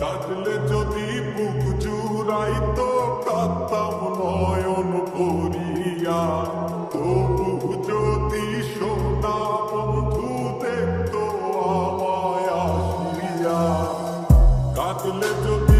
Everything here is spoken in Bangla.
কাটলে যদি বুক জুড়াই তো কাতাম নয়ন করিয়া তবু যদি সোনা বন্ধু দেখতো আমায় আসিয়া। কাটলে যদি